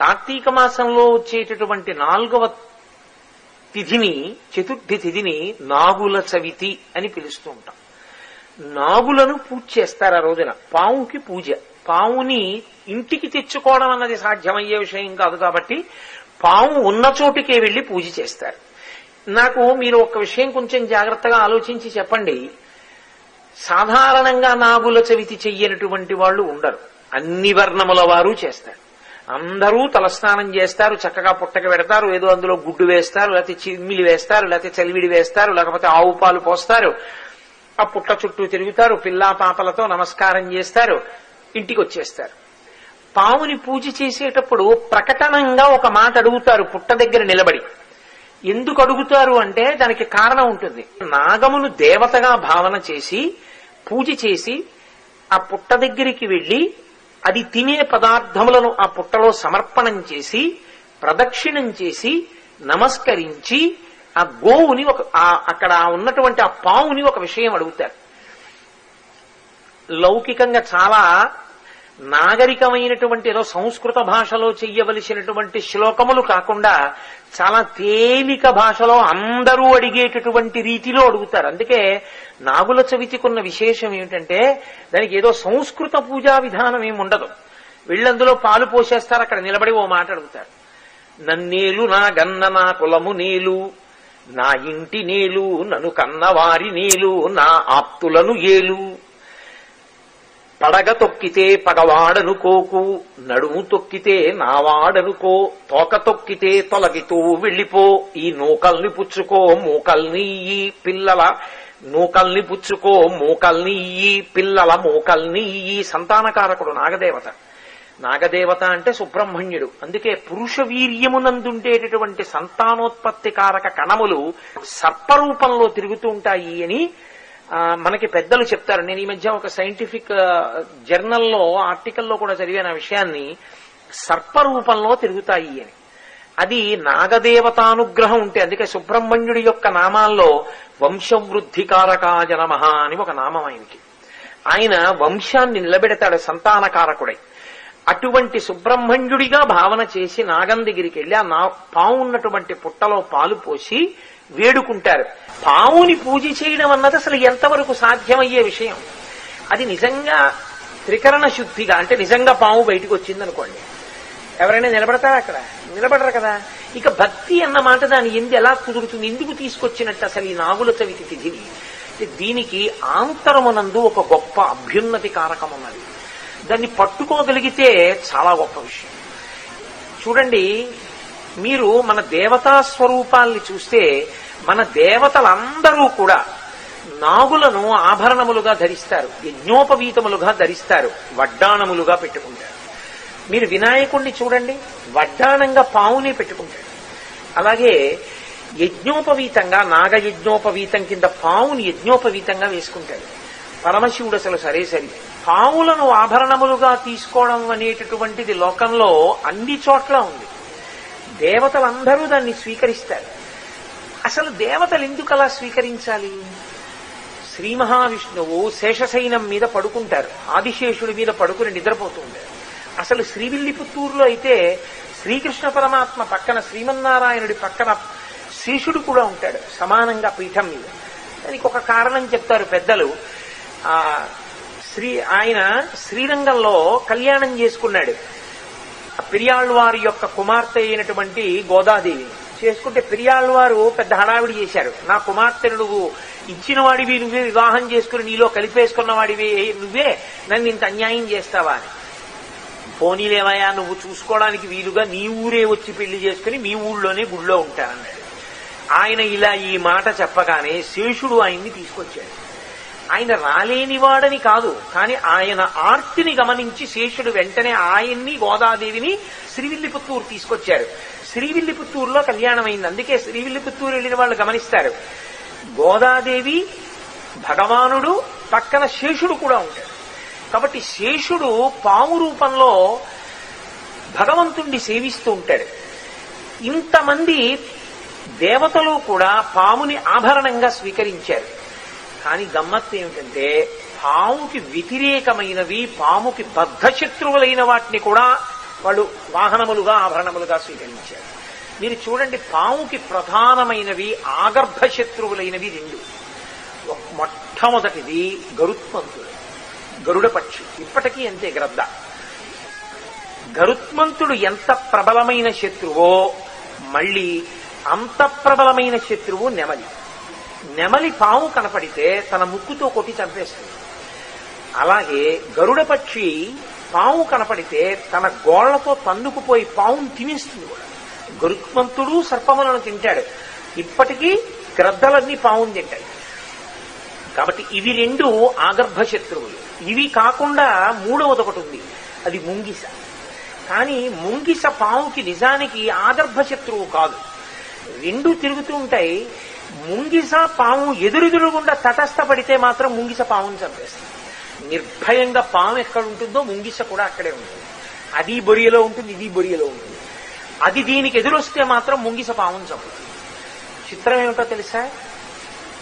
కార్తీక మాసంలో వచ్చేటటువంటి నాలుగవ తిథిని చతుర్థి తిథిని నాగుల చవితి అని పిలుస్తూ ఉంటాం. నాగులను పూజ చేస్తారు ఆ రోజున. పావుకి పూజ. పావుని ఇంటికి తెచ్చుకోవడం అన్నది సాధ్యమయ్యే విషయం కాదు కాబట్టి పాము ఉన్న చోటికే వెళ్ళి పూజ చేస్తారు. నాకు మీరు ఒక విషయం కొంచెం జాగ్రత్తగా ఆలోచించి చెప్పండి. సాధారణంగా నాగుల చవితి చెయ్యనటువంటి వాళ్ళు ఉండరు. అన్ని వర్ణముల వారు చేస్తారు. అందరూ తలస్నానం చేస్తారు చక్కగా పుట్టక పెడతారు ఏదో అందులో గుడ్డు వేస్తారు లేకపోతే చిమ్మిలి వేస్తారు లేకపోతే చలివిడి వేస్తారు లేకపోతే ఆవు పాలు పోస్తారు. ఆ పుట్ట చుట్టూ తిరుగుతారు పిల్లా పాపలతో నమస్కారం చేస్తారు ఇంటికి వచ్చేస్తారు. పావుని పూజ చేసేటప్పుడు ప్రకటనంగా ఒక మాట అడుగుతారు పుట్ట దగ్గర నిలబడి. ఎందుకు అడుగుతారు అంటే దానికి కారణం ఉంటుంది. నాగమును దేవతగా భావన చేసి పూజ చేసి ఆ పుట్ట దగ్గరికి వెళ్ళి అది తినే పదార్థములను ఆ పుట్టలో సమర్పణం చేసి ప్రదక్షిణం చేసి నమస్కరించి ఆ గోవుని ఒక అక్కడ ఉన్నటువంటి ఆ పావుని ఒక విషయం అడుగుతారు లౌకికంగా చాలా నాగరికమైనటువంటి ఏదో సంస్కృత భాషలో చెయ్యవలసినటువంటి శ్లోకములు కాకుండా చాలా తేలిక భాషలో అందరూ అడిగేటటువంటి రీతిలో అడుగుతారు. అందుకే నాగుల చవితికున్న విశేషం ఏమిటంటే దానికి ఏదో సంస్కృత పూజా విధానం ఏమి ఉండదు. వీళ్ళందులో పాలు పోసేస్తారు అక్కడ నిలబడి ఓ మాట అడుగుతారు. నన్నేలు నా గన్న నా కులము నేలు నా ఇంటి నేలు నన్ను కన్నవారి నేలు నా ఆప్తులను ఏలు. పడగ తొక్కితే పగవాడనుకోకు నడుము తొక్కితే నావాడనుకో తోక తొక్కితే తొలగితూ వెళ్ళిపో ఈ నూకల్ని పుచ్చుకో మూకల్ని ఈ పిల్లల నూకల్ని పుచ్చుకో మూకల్ని ఈ పిల్లల మూకల్ని ఈ సంతానకారకుడు నాగదేవత. నాగదేవత అంటే సుబ్రహ్మణ్యుడు. అందుకే పురుష వీర్యమునందుండేటటువంటి సంతానోత్పత్తి కారక కణములు సర్పరూపంలో తిరుగుతూ ఉంటాయి అని మనకి పెద్దలు చెప్తారు. నేను ఈ మధ్య ఒక సైంటిఫిక్ జర్నల్లో ఆర్టికల్లో కూడా చదివిన విషయాన్ని విషయాన్ని. సర్పరూపంలో తిరుగుతాయి అని. అది నాగదేవతానుగ్రహం ఉంటే అందుకే సుబ్రహ్మణ్యుడి యొక్క నామాల్లో వంశవృద్ధికారకాయ నమః అని ఒక నామం ఆయనకి. ఆయన వంశాన్ని నిలబెడతాడు సంతానకారకుడై. అటువంటి సుబ్రహ్మణ్యుడిగా భావన చేసి నాగం దగ్గరికి వెళ్ళి ఆ నా పాము ఉన్నటువంటి పుట్టలో పాలు పోసి వేడుకుంటారు. పావుని పూజ చేయడం అన్నది అసలు ఎంతవరకు సాధ్యమయ్యే విషయం? అది నిజంగా త్రికరణ శుద్ధిగా అంటే నిజంగా పాము బయటకు వచ్చింది అనుకోండి ఎవరైనా నిలబడతారా అక్కడ? నిలబడరు కదా. ఇక భక్తి అన్న మాట దాని ఎందు ఎలా కుదురుతుంది? ఎందుకు తీసుకొచ్చినట్టు అసలు ఈ నాగుల చవితి తిథిని? దీనికి ఆంతరమునందు ఒక గొప్ప అభ్యున్నతి కారకం ఉన్నది. దాన్ని పట్టుకోగలిగితే చాలా గొప్ప విషయం. చూడండి మీరు మన దేవతా స్వరూపాల్ని చూస్తే మన దేవతలందరూ కూడా నాగులను ఆభరణములుగా ధరిస్తారు యజ్ఞోపవీతములుగా ధరిస్తారు వడ్డాణములుగా పెట్టుకుంటారు. మీరు వినాయకుణ్ణి చూడండి వడ్డాణంగా పావుని పెట్టుకుంటాడు అలాగే యజ్ఞోపవీతంగా నాగ యజ్ఞోపవీతం కింద పావుని యజ్ఞోపవీతంగా వేసుకుంటాడు పరమశివుడు అసలు సరే సరి. పావులను ఆభరణములుగా తీసుకోవడం అనేటటువంటిది లోకంలో అన్ని చోట్ల ఉంది. దేవతలందరూ దాన్ని స్వీకరిస్తారు. అసలు దేవతలు ఎందుకు అలా స్వీకరించాలి? శ్రీ మహావిష్ణువు శేషశైనం మీద పడుకుంటారు. ఆదిశేషుడి మీద పడుకుని నిద్రపోతూ ఉంటారు అసలు శ్రీవిల్లిపుత్తూరులో అయితే శ్రీకృష్ణ పరమాత్మ పక్కన శ్రీమన్నారాయణుడి పక్కన శేషుడు కూడా ఉంటాడు సమానంగా పీఠం మీద. దానికి ఒక కారణం చెప్తారు పెద్దలు. ఆ శ్రీ ఆయన శ్రీరంగంలో కళ్యాణం చేసుకున్నాడు. ఆ యొక్క కుమార్తె అయినటువంటి గోదాదేవి. చేసుకుంటే పెరియాళ్ళవారు పెద్ద హడావిడి చేశారు. నా కుమార్తెను నువ్వు ఇచ్చిన వాడివి నువ్వే వివాహం చేసుకుని నీలో కలిపేసుకున్న వాడివి నువ్వే నన్ను ఇంత అన్యాయం చేస్తావా అని. పోనీలేవయ్యా నువ్వు చూసుకోవడానికి వీలుగా నీ ఊరే వచ్చి పెళ్ళి చేసుకుని మీ ఊళ్ళోనే గుళ్ళో ఉంటానన్నాడు ఆయన ఇలా ఈ మాట చెప్పగానే శేషుడు ఆయన్ని తీసుకొచ్చాడు. ఆయన రాలేనివాడని కాదు కానీ ఆయన ఆర్తిని గమనించి శేషుడు వెంటనే ఆయన్ని గోదాదేవిని శ్రీవిల్లిపుత్తూరు తీసుకొచ్చారు. శ్రీవిల్లిపుత్తూరులో కళ్యాణం అయింది అందుకే శ్రీవిల్లిపుత్తూరు వెళ్ళిన వాళ్ళు గమనిస్తారు. గోదాదేవి భగవానుడు పక్కన శేషుడు కూడా ఉంటాడు కాబట్టి శేషుడు పాము రూపంలో భగవంతుణ్ణి సేవిస్తూ ఉంటాడు. ఇంతమంది దేవతలు కూడా పాముని ఆభరణంగా స్వీకరించారు. కానీ గమ్మత్తు ఏమిటంటే పాముకి వ్యతిరేకమైనవి పాముకి బద్ధశత్రువులైన వాటిని కూడా వాళ్ళు వాహనములుగా ఆభరణములుగా స్వీకరించారు. మీరు చూడండి పాముకి ప్రధానమైనవి ఆగర్భ శత్రువులైనవి రెండు. ఒక- మొట్టమొదటిది గరుత్మంతుడు గరుడ పక్షి. ఇప్పటికీ అంతే గ్రద్ద. గరుత్మంతుడు ఎంత ప్రబలమైన శత్రువో మళ్ళీ అంత ప్రబలమైన శత్రువు నెమలి. నెమలి పాము కనపడితే తన ముక్కుతో కొట్టి చంపేస్తుంది. అలాగే గరుడ పక్షి పాము కనపడితే తన గోళ్ళతో తన్నుకుపోయి పావును తినేస్తుంది కూడా. గరుత్మంతుడు సర్పములను తింటాడు. ఇప్పటికీ గ్రద్దలన్నీ పావును తింటాయి. కాబట్టి ఇవి రెండు ఆగర్భ శత్రువులు ఇవి కాకుండా మూడవది ఒకటి ఉంది. అది ముంగిస. కానీ ముంగిస పాముకి నిజానికి ఆగర్భ శత్రువు కాదు. రెండు తిరుగుతూ ఉంటాయి. ముంగిస పాము ఎదురెదురుగుండా తటస్థపడితే మాత్రం ముంగిస పాముని చంపేస్తుంది. నిర్భయంగా పాము ఎక్కడ ఉంటుందో ముంగిస కూడా అక్కడే ఉంటుంది. అది బొరియలో ఉంటుంది ఇది బొరియలో ఉంటుంది. అది దీనికి ఎదురొస్తే మాత్రం ముంగిస పాముని చంపుతుంది. చిత్రం ఏమిటో తెలుసా?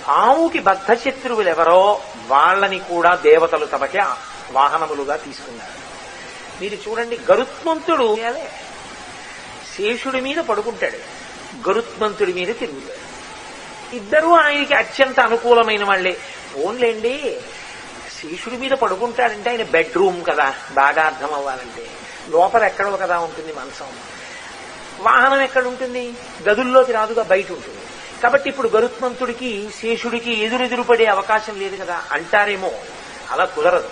పాముకి బద్ధ శత్రువులు ఎవరో వాళ్ళని కూడా దేవతలు తమకే వాహనములుగా తీసుకున్నారు. మీరు చూడండి గరుత్మంతుడు శేషుడి మీద పడుకుంటాడు. గరుత్మంతుడి మీద తిరుగుతాడు. ఇద్దరూ ఆయనకి అత్యంత అనుకూలమైన వాళ్ళే. ఓన్లేండి శేషుడి మీద పడుకుంటాడంటే ఆయన బెడ్రూమ్ కదా బాగా అర్థం అవ్వాలంటే. లోపల ఎక్కడో కదా ఉంటుంది మనసం వాహనం ఎక్కడ ఉంటుంది గదుల్లోకి రాదుగా బయట ఉంటుంది కాబట్టి ఇప్పుడు గరుత్మంతుడికి శేషుడికి ఎదురెదురు పడే అవకాశం లేదు కదా అంటారేమో. అలా కుదరదు.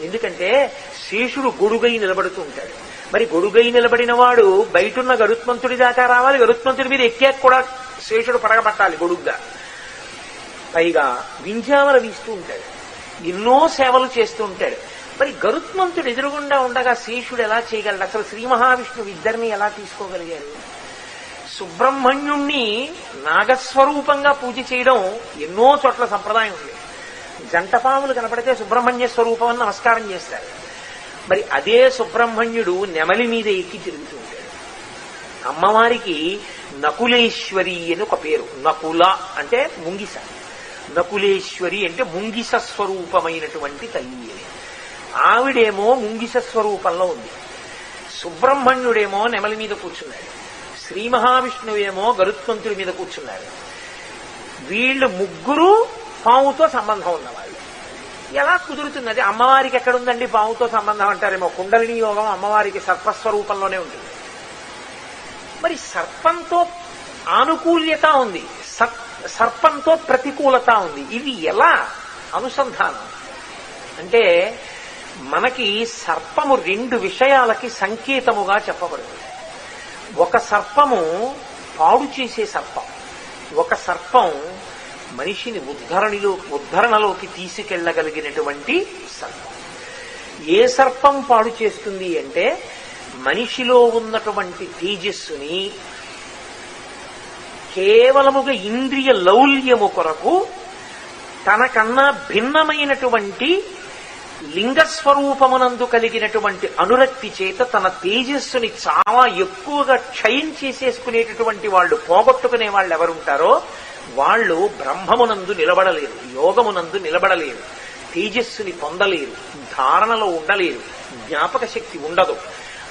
ఎందుకంటే శేషుడు గొడుగై నిలబడుతూ ఉంటాడు. మరి గొడుగై నిలబడిన వాడు బయటున్న గరుత్మంతుడి దాకా రావాలి గరుత్మంతుడి మీద ఎక్కాక కూడా శేషుడు పడగబట్టాలి గొడుగ్గా. పైగా వింజామల వీస్తూ ఉంటాడు. ఎన్నో సేవలు చేస్తూ ఉంటాడు. మరి గరుత్మంతుడు ఎదురుగుండా ఉండగా శేషుడు ఎలా చేయగలడు? అసలు శ్రీ మహావిష్ణువు ఇద్దరిని ఎలా తీసుకోగలిగారు సుబ్రహ్మణ్యుణ్ణి నాగస్వరూపంగా పూజ చేయడం ఎన్నో చోట్ల సంప్రదాయం ఉంది. జంటపాములు కనపడితే సుబ్రహ్మణ్య స్వరూపం అని నమస్కారం చేస్తారు. మరి అదే సుబ్రహ్మణ్యుడు నెమలి మీద ఎక్కి తిరుగుతూ ఉంటాడు. అమ్మవారికి నకులేశ్వరి అని ఒక పేరు. నకుల అంటే ముంగిస. నకులేశ్వరి అంటే ముంగిస స్వరూపమైనటువంటి తల్లి అని. ఆవిడేమో ముంగిస స్వరూపంలో ఉంది. సుబ్రహ్మణ్యుడేమో నెమలి మీద కూర్చున్నాడు. శ్రీ మహావిష్ణువేమో గరుత్మంతుడి మీద కూర్చున్నాడు. వీళ్ళు ముగ్గురు పావుతో సంబంధం ఉన్నవాళ్ళు. ఎలా కుదురుతున్నది అమ్మవారికి ఎక్కడుందండి పావుతో సంబంధం అంటారేమో? కుండలిని యోగం అమ్మవారికి సర్పస్వరూపంలోనే ఉంటుంది. మరి సర్పంతో ఆనుకూల్యత ఉంది. సర్- సర్పంతో ప్రతికూలత ఉంది. ఇది ఎలా? అనుసంధానం. అంటే మనకి సర్పము రెండు విషయాలకి సంకేతముగా చెప్పబడుతుంది. ఒక సర్పము పాడు చేసే సర్పం. ఒక సర్పం మనిషిని ఉద్ధరణిలో ఉద్ధరణలోకి తీసుకెళ్ళగలిగినటువంటి సర్పం. ఏ సర్పం పాడు చేస్తుంది అంటే మనిషిలో ఉన్నటువంటి తేజస్సుని కేవలముగా ఇంద్రియ లౌల్యము కొరకు తనకన్నా భిన్నమైనటువంటి లింగస్వరూపమునందు కలిగినటువంటి అనురక్తి చేత తన తేజస్సుని చాలా ఎక్కువగా క్షయం చేసేసుకునేటటువంటి వాళ్ళు పోగొట్టుకునే వాళ్ళు ఎవరుంటారో వాళ్ళు బ్రహ్మమునందు నిలబడలేరు యోగమునందు నిలబడలేరు తేజస్సుని పొందలేరు ధారణలో ఉండలేరు జ్ఞాపక శక్తి ఉండదు.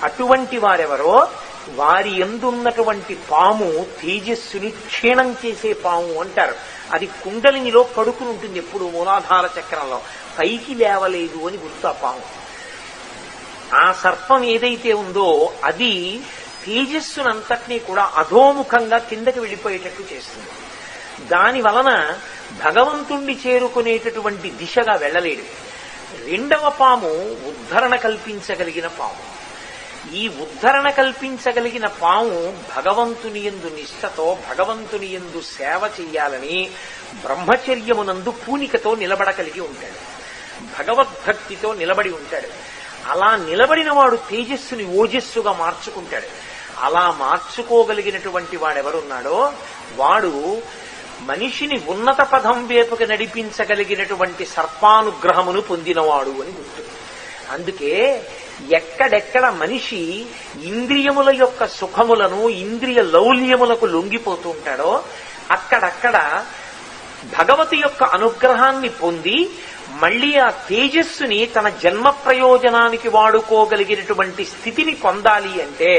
అటువంటి వారెవరో? వారి ఎందున్నటువంటి పాము తేజస్సుని క్షీణం చేసే పాము అంటారు. అది కుండలినిలో పడుకుని ఉంటుంది ఎప్పుడు మూలాధార చక్రంలో. పైకి లేవలేదు అని గుర్తు ఆ పాము. ఆ సర్పం ఏదైతే ఉందో అది తేజస్సునంతటినీ కూడా అధోముఖంగా కిందకి వెళ్ళిపోయేటట్టు చేస్తుంది. దాని వలన భగవంతుణ్ణి చేరుకునేటటువంటి దిశగా వెళ్ళలేడు రెండవ పాము ఉద్ధరణ కల్పించగలిగిన పాము. ఈ ఉద్ధరణ కల్పించగలిగిన పాము భగవంతుని ఎందు నిష్ఠతో భగవంతుని ఎందు సేవ చెయ్యాలని బ్రహ్మచర్యమునందు పూనికతో నిలబడగలిగి ఉంటాడు. భగవద్భక్తితో నిలబడి ఉంటాడు. అలా నిలబడిన వాడు తేజస్సుని ఓజస్సుగా మార్చుకుంటాడు. అలా మార్చుకోగలిగినటువంటి వాడెవరున్నాడో వాడు మనిషిని ఉన్నత పదం వేపుకి నడిపించగలిగినటువంటి సర్పానుగ్రహమును పొందినవాడు అని గుర్తు. అందుకే ఎక్కడెక్కడ మనిషి ఇంద్రియముల యొక్క సుఖములను ఇంద్రియ లౌల్యములకు లొంగిపోతూ ఉంటాడో అక్కడక్కడ భగవతి యొక్క అనుగ్రహాన్ని పొంది మళ్ళీ ఆ తేజస్సుని తన జన్మ ప్రయోజనానికి వాడుకోగలిగినటువంటి స్థితిని పొందాలి అంటే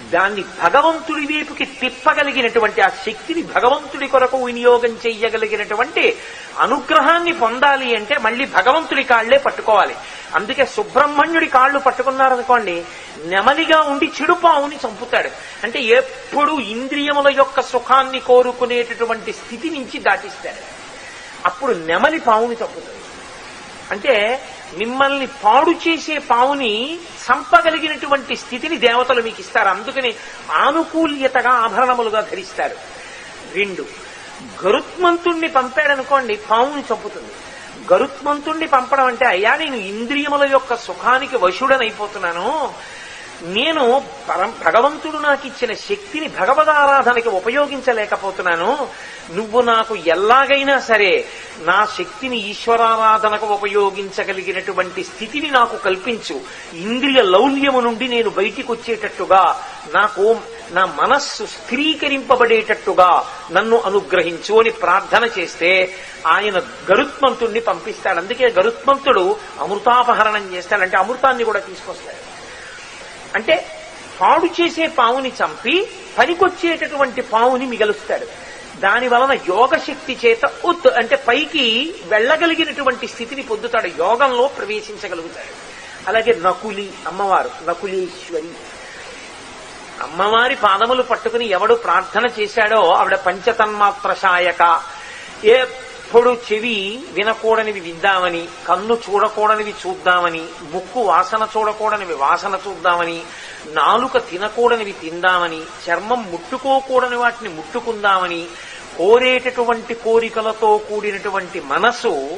దాన్ని భగవంతుడి వైపుకి తిప్పగలిగినటువంటి ఆ శక్తిని భగవంతుడి కొరకు వినియోగం చెయ్యగలిగినటువంటి అనుగ్రహాన్ని పొందాలి అంటే మళ్ళీ భగవంతుడి కాళ్ళే పట్టుకోవాలి. అందుకే సుబ్రహ్మణ్యుడి కాళ్ళు పట్టుకున్నారనుకోండి నెమలిగా ఉండి చెడు పావుని చంపుతాడు. అంటే ఎప్పుడు ఇంద్రియముల యొక్క సుఖాన్ని కోరుకునేటటువంటి స్థితి నుంచి దాటిస్తాడు. అప్పుడు నెమలి పావుని చంపుతాడు. అంటే మిమ్మల్ని పాడు చేసే పావుని చంపగలిగినటువంటి స్థితిని దేవతలు మీకు ఇస్తారు. అందుకని ఆనుకూల్యతగా ఆభరణములుగా ధరిస్తారు. రెండు గరుత్మంతుణ్ణి పంపాడనుకోండి పావుని చంపుతుంది. గరుత్మంతుణ్ణి పంపడం అంటే అయ్యా నేను ఇంద్రియముల యొక్క సుఖానికి వశుడనైపోతున్నాను. నేను పరం భగవంతుడు నాకు ఇచ్చిన శక్తిని భగవదారాధనకి ఉపయోగించలేకపోతున్నాను. నువ్వు నాకు ఎలాగైనా సరే నా శక్తిని ఈశ్వరారాధనకు ఉపయోగించగలిగినటువంటి స్థితిని నాకు కల్పించు. ఇంద్రియ లౌల్యము నుండి నేను బయటికి వచ్చేటట్టుగా నాకు నా మనస్సు స్థిరీకరింపబడేటట్టుగా నన్ను అనుగ్రహించు అని ప్రార్థన చేస్తే ఆయన గరుత్మంతుణ్ణి పంపిస్తాడు. అందుకే గరుత్మంతుడు అమృతాపహరణం చేస్తాడంటే అమృతాన్ని కూడా తీసుకొస్తాడు. అంటే పాడు చేసే పావుని చంపి పనికొచ్చేటటువంటి పావుని మిగలుస్తాడు. దాని వలన యోగ శక్తి చేత ఉత్ అంటే పైకి వెళ్ళగలిగినటువంటి స్థితిని పొందుతాడు. యోగంలో ప్రవేశించగలుగుతాడు. అలాగే నకులి అమ్మవారు నకులీశ్వరి. అమ్మవారి పాదములు పట్టుకుని ఎవడు ప్రార్థన చేశాడో ఆవిడ పంచతన్మాత్ర శాయక ఎప్పుడు చెవి వినకూడనివి విందామని కన్ను చూడకూడనివి చూద్దామని ముక్కు వాసన చూడకూడనివి వాసన చూద్దామని నాలుక తినకూడనివి తిందామని చర్మం ముట్టుకోకూడని వాటిని ముట్టుకుందామని కోరేటటువంటి కోరికలతో కూడినటువంటి మనసు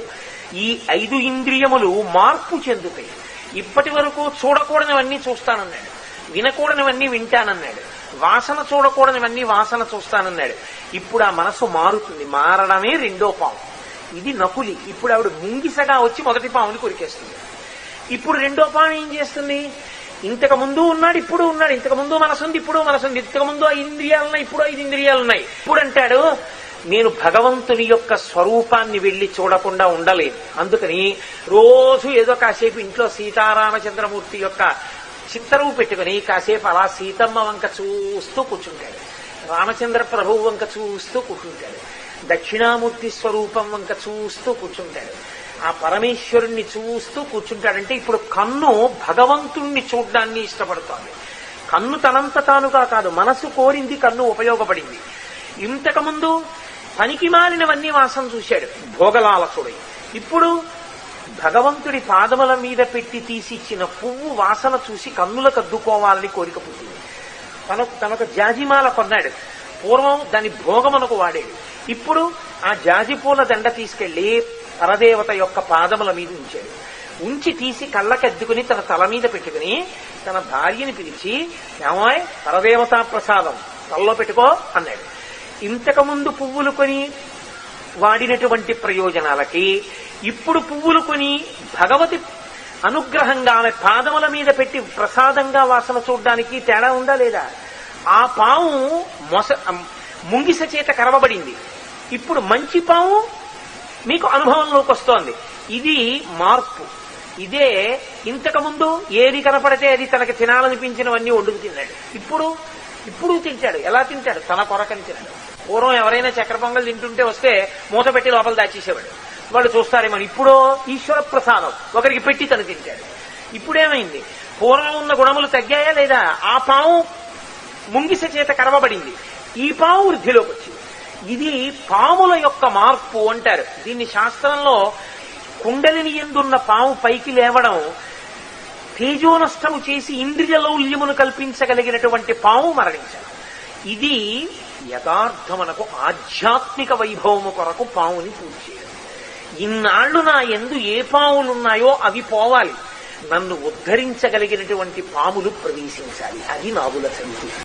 ఈ ఐదు ఇంద్రియములు మార్పు చెందుతాయి. ఇప్పటి వరకు చూడకూడనివన్నీ చూస్తానన్నాడు. వినకూడనివన్నీ వింటానన్నాడు. వాసన చూడకూడనివన్నీ వాసన చూస్తానన్నాడు. ఇప్పుడు ఆ మనసు మారుతుంది. మారడమే రెండో పాము. ఇది నకులి. ఇప్పుడు ఆవిడ ముంగిసగా వచ్చి మొదటి పాముని కొరికేస్తుంది. ఇప్పుడు రెండో పాము ఏం చేస్తుంది? ఇంతకు ముందు ఉన్నాడు ఇప్పుడు ఉన్నాడు. ఇంతకు ముందు మనసుంది ఇప్పుడు మనసుంది ఇంతకు ముందు ఐదు ఇంద్రియాలున్నాయి ఇప్పుడు ఐదు ఇంద్రియాలు ఉన్నాయి ఇప్పుడు అంటాడు నేను భగవంతుని యొక్క స్వరూపాన్ని వెళ్ళి చూడకుండా ఉండలేను. అందుకని రోజు ఏదో కాసేపు ఇంట్లో సీతారామచంద్రమూర్తి యొక్క చిత్తరువు పెట్టుకుని కాసేపు అలా సీతమ్మ వంక చూస్తూ కూర్చుంటాడు. రామచంద్ర ప్రభువు వంక చూస్తూ కూర్చుంటాడు. దక్షిణామూర్తి స్వరూపం వంక చూస్తూ కూర్చుంటాడు. ఆ పరమేశ్వరుణ్ణి చూస్తూ కూర్చుంటాడంటే ఇప్పుడు కన్ను భగవంతుణ్ణి చూడ్డాన్ని ఇష్టపడుతోంది. కన్ను తనంత తానుగా కాదు మనసు కోరింది కన్ను ఉపయోగపడింది. ఇంతకుముందు పనికి మాలినవన్నీ వాసన చూశాడు భోగలాలసుడై. ఇప్పుడు భగవంతుడి పాదముల మీద పెట్టి తీసిచ్చిన పువ్వు వాసన చూసి కన్నులకు అద్దుకోవాలని కోరిక పుట్టింది. తనకు తనకు జాజిమాల కొన్నాడు. పూర్వం దాని భోగమునకు వాడేది ఇప్పుడు ఆ జాజి పూల దండ తీసుకెళ్ళి పరదేవత యొక్క పాదముల మీద ఉంచాడు. ఉంచి తీసి కళ్ళకెద్దుకుని తన తల మీద పెట్టుకుని తన భార్యని పిలిచి ఏమాయ్ పరదేవతా ప్రసాదం తలలో పెట్టుకో అన్నాడు. ఇంతకు ముందు పువ్వులు కొని వాడినటువంటి ప్రయోజనాలకి ఇప్పుడు పువ్వులు కొని భగవతి అనుగ్రహంగా ఆమె పాదముల మీద పెట్టి ప్రసాదంగా వాసన చూడడానికి తేడా ఉందా లేదా? ఆ పాము మొస ముంగిస చేత కరవబడింది. ఇప్పుడు మంచి పాము మీకు అనుభవంలోకి వస్తోంది. ఇది మార్పు. ఇదే ఇంతకు ముందు ఏది కనపడితే అది తనకి తినాలనిపించినవన్నీ వండుకు తిన్నాడు. ఇప్పుడు ఇప్పుడు తింటాడు. ఎలా తింటాడు? తన కొరకని తిన్నాడు. పూర్వం ఎవరైనా చక్కెర పొంగల్ తింటుంటే వస్తే మూత పెట్టి లోపల దాచేసేవాడు. వాళ్ళు చూస్తారేమో. ఇప్పుడు ఈశ్వర ప్రసాదం. ఒకరికి పెట్టి తను తింటాడు. ఇప్పుడేమైంది? పూర్వం ఉన్న గుణములు తగ్గాయా లేదా? ఆ పాము ముంగిస చేత కరవబడింది. ఈ పాము వృద్ధిలోకి వచ్చింది. ఇది పాముల యొక్క మార్పు అంటారు. దీన్ని శాస్త్రంలో కుండలిని ఎందున్న పాము పైకి లేవడం తేజోనష్టము చేసి ఇంద్రియ లౌల్యమును కల్పించగలిగినటువంటి పాము మరణించడం ఇది యథార్థమనకు ఆధ్యాత్మిక వైభవము కొరకు పావుని పూజ ఇన్నాళ్ళు నా ఎందు ఏ పాములున్నాయో అవి పోవాలి. నన్ను ఉద్ధరించగలిగినటువంటి పాములు ప్రవేశించాలి. అది నాగుల సమితి